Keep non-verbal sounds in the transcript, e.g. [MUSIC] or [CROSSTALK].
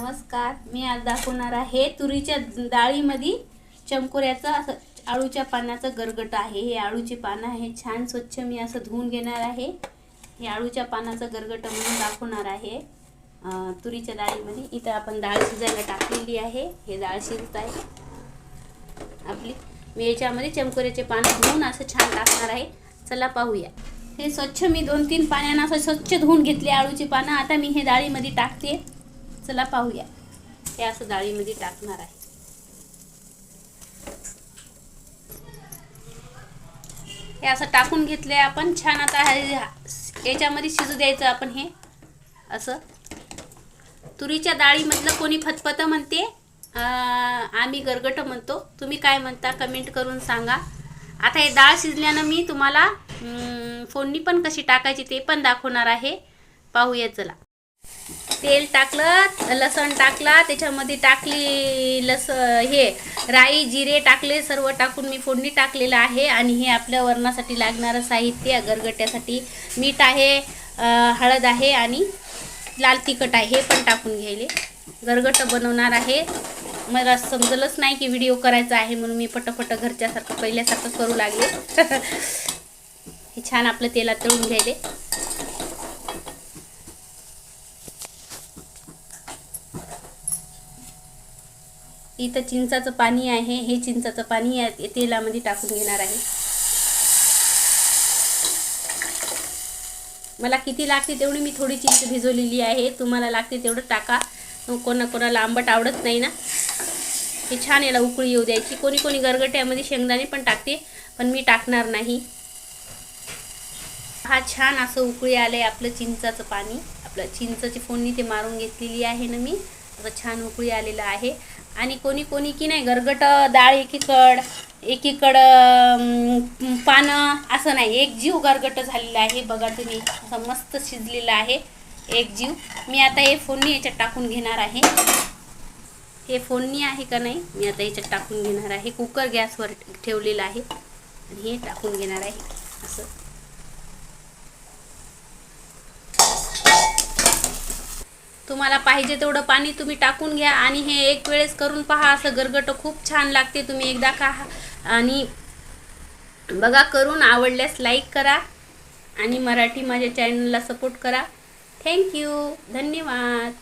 नमस्कार मी आज दाखवणार आहे तुरीच्या डाळीमध्ये चमकोऱ्याचं असं आळूच्या पानाचं गरगट आहे. हे आळूची पानं आहे. छान स्वच्छ मी असं धुवून घेणार आहे. हे आळूच्या पानाचं गरगट म्हणून दाखवणार आहे. तुरीच्या डाळीमध्ये इथं आपण डाळ शिजायला टाकलेली आहे. हे डाळ शिजत आहे. आपली मी याच्यामध्ये चमकोऱ्याचे पानं धुवून असं छान टाकणार आहे. चला पाहूया. हे स्वच्छ मी दोन तीन पाण्यानं असं स्वच्छ धुवून घेतले आळूची पानं. आता मी हे डाळीमध्ये टाकते. चला पाहूया. हे असं डाळीमध्ये टाकणार आहे. हे असं टाकून घेतले आपण. छान आता याच्यामध्ये शिजू द्यायचं आपण हे. असं. तुरीच्या डाळीमधलं कोणी फतफत म्हणते? आम्ही गरगट म्हणतो. तुम्ही काय म्हणता कमेंट करून सांगा. आता हे डाळ शिजल्यानं मी तुम्हाला फोडणी पण कशी टाकायची ते पण दाखवणार आहे. पाहूया चला. तेल टाकलं लसण टाकला त्याच्यामध्ये टाकली लस हे राई जिरे टाकले सर्व टाकून मी फोडणी टाकलेलं आहे. आणि हे आपल्या वरणासाठी लागणारं साहित्य गरगट्यासाठी मीठ आहे हळद आहे आणि लाल तिखट आहे हे पण टाकून घ्यायले. गरगट बनवणार आहे. मला समजलंच नाही की व्हिडिओ करायचा आहे म्हणून मी पटपट घरच्यासारखं पहिल्यासारखं करू लागले. [LAUGHS] हे छान आपलं तेलात तळून घ्यायले. इथं चिंचाचं पाणी आहे हे चिंचाचं पाणी या तेलामध्ये टाकून घेणार आहे. मला किती लागते तेवढी मी थोडी चिंच भिजवलेली आहे. तुम्हाला लागते तेवढं टाका. कोणा कोणाला आंबट आवडत नाही ना. हे छान याला उकळी येऊ द्यायची. कोणी कोणी गरगट्यामध्ये शेंगदाणे पण टाकते पण मी टाकणार नाही. हा छान असं उकळी आलंय आपलं चिंचाचं पाणी. आपलं चिंचाची फोडणी ते मारून घेतलेली आहे ना मी. असं छान उकळी आलेलं आहे. आणि कोणी कोणी की नाही गरगट डाळ एकीकड एकीकडं पानं असं नाही. एक जीव गरगट झालेला आहे बघा तुम्ही. असं मस्त शिजलेलं आहे एक जीव. मी आता हे फोडणी याच्यात टाकून घेणार आहे. हे फोडणी आहे का नाही? मी आता याच्यात टाकून घेणार आहे. कुकर गॅसवर ठेवलेलं आहे. आणि हे टाकून घेणार आहे. असं. तुम्हाला पाहिजे तेवढं पाणी तुम्ही टाकून घ्या आणि हे एक वेळेस करून पहा असं गरगट खूप छान लागते तुम्ही एकदा खा आणि बघा करून आवडल्यास लाईक करा आणि मराठी माझ्या चॅनलला सपोर्ट करा. थँक्यू धन्यवाद.